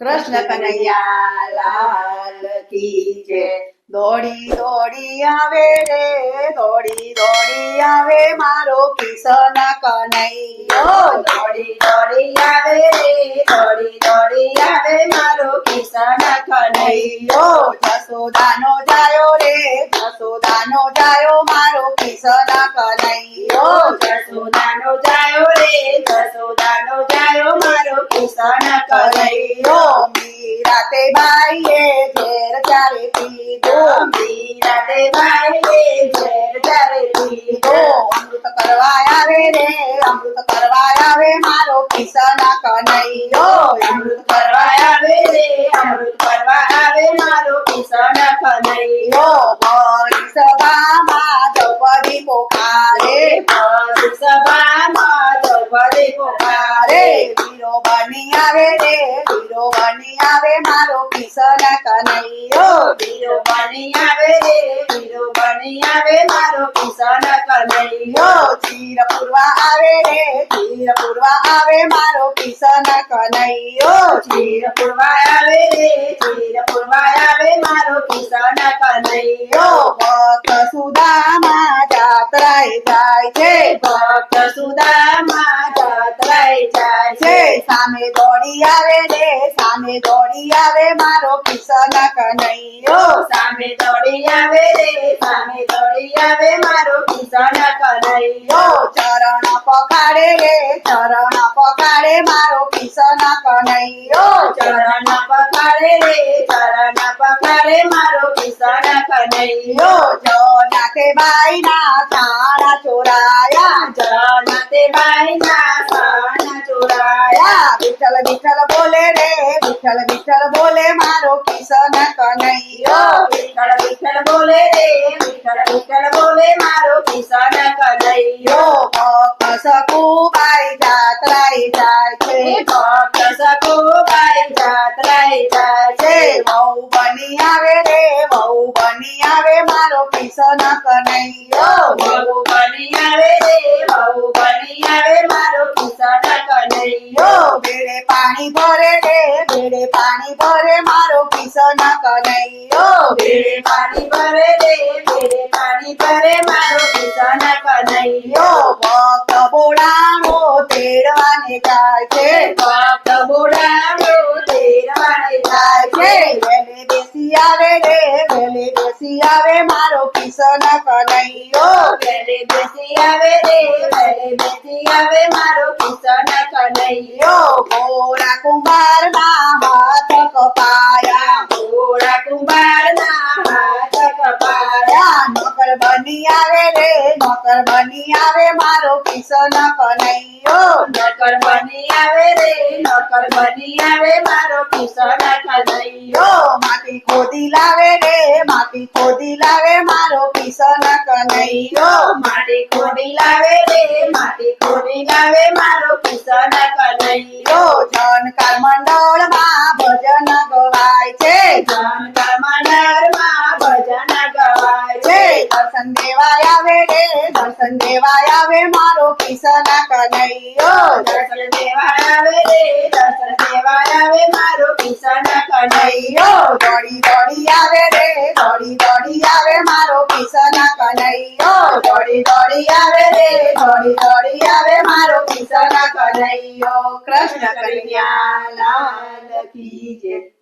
કૃષ્ણ કનૈયા લાલ કી જય. દોડી દોડી આવે રે, દોડી દોડી આવે મારો કિશન કનૈયો. દોડી દોડી આવે રે, દોડી દોડી આવે મારો કિશન કનૈયો. જસોદાનો જાયો રે, જસોદાનો જાયો મારો કિશન કનૈયો. જસોદાનો જાયો રે, જસોદાનો જાયો મારો કિશન કનૈયો. અમૃત કરવા આવે મારો કિશન કનૈયો અમૃત સભામાં દ્રૌપદી પોકારે પદ સભામાં દ્રૌપદી બની આવે બની આવે મારો કિશન કનૈયો. વીરો બની આવે રે વીરો બની આવે મારો કિશન કનૈયો. ચીર પૂરવા આવે રે ચીર પૂરવા આવે મારો કિશન કનૈયો. ચીર પૂરવા આવે રે ચીર પૂરવા આવે મારો કિશન કનૈયો. ભક્ત સુદામા જાત્રાએ જાય છે, ભક્ત સુદામા જાત્રાએ સામે દોડી આવે રે સામે દોડી આવે, મારો કિશન કનૈયો સામે દોડી આવે રે સામે દોડી આવે, મારો કિશન કનૈયો ચરણ પખાડે રે ચરણ પખાડે મારો કિશન કનૈયો ચરણ પખાડે રે ચરણ પખાડે મારો કિશન કનૈયો જો જનાતે ભાઈ ના તાળા ચોરાયા, જો સાના ચોરાયા યા વિઠ્ઠલ વિઠ્ઠલ બોલે રે, વિઠ્ઠલ વિઠ્ઠલ બોલે મારો કિશન કનૈયો. વિઠ્ઠલ વિઠ્ઠલ બોલે રે, વિઠ્ઠલ વિઠ્ઠલ બોલે મારો કિશન કનૈયો. ભક્ત સકુબાઈ જાત્રાઈ જાય છે. ભક્ત સખુબાઈ જાત્રાઈ જાય છે છે વહુ બની આવે રે વહુ બની આવે મારો કિશન કનૈયો બહુ બની આવે રે બહુ બની આવે મારો કિશન કનૈયો યો બેડે પાણી ભરે રે બેડે પાણી ભરે, મારો કિશન કનૈયો બેડે પાણી ભરે રે બેડે પાણી ભરે, મારો કિશન કનૈયો ભક્ત બોડાણો તેડવાને જાય છે. ભક્ત બુઢાનો તેડવાને જાય છે. વેલે બેસી આવે રે વેલે બેસી આવે, મારો કિશન કનૈયો વેલે બેસી આવે રે વેલે બેસી આવે, મારો કિશન કનૈયો કુંભાર ના હાથ કપાયા. ઘોડા કુંભારના હાથ કપાયા. નોકર બની આવે રે નોકર બની આવે મારો કિશન કનૈયો. નકર બની આવે રે નકર બની આવે મારો માટી ખોદી લાવે રે, માટી ખોદી લાવે, મારો માટી ખોડી લાવે રે, માટી ખોડી લાવે, મારો કિશન કનૈયો મંડળમાં ભજન ગવાય છે જાનકા મંડળમાં ભજન ગવાય છે છે દર્શન દેવાય આવે રે, દર્શન દેવાય આવે મારો કિશન કનૈયો. દર્શન દેવા આવે રે, દર્શન દેવા આવે મારો કિશન કનૈયો. દોડી દોડી આવે રે, દોડી દોડી આવે મારો કિશન કનૈયો. દોડી દોડી આવે રે, દોડી દોડી આવે મારો કિશન કનૈયો. કૃષ્ણ કન્યા લાલ કી જય.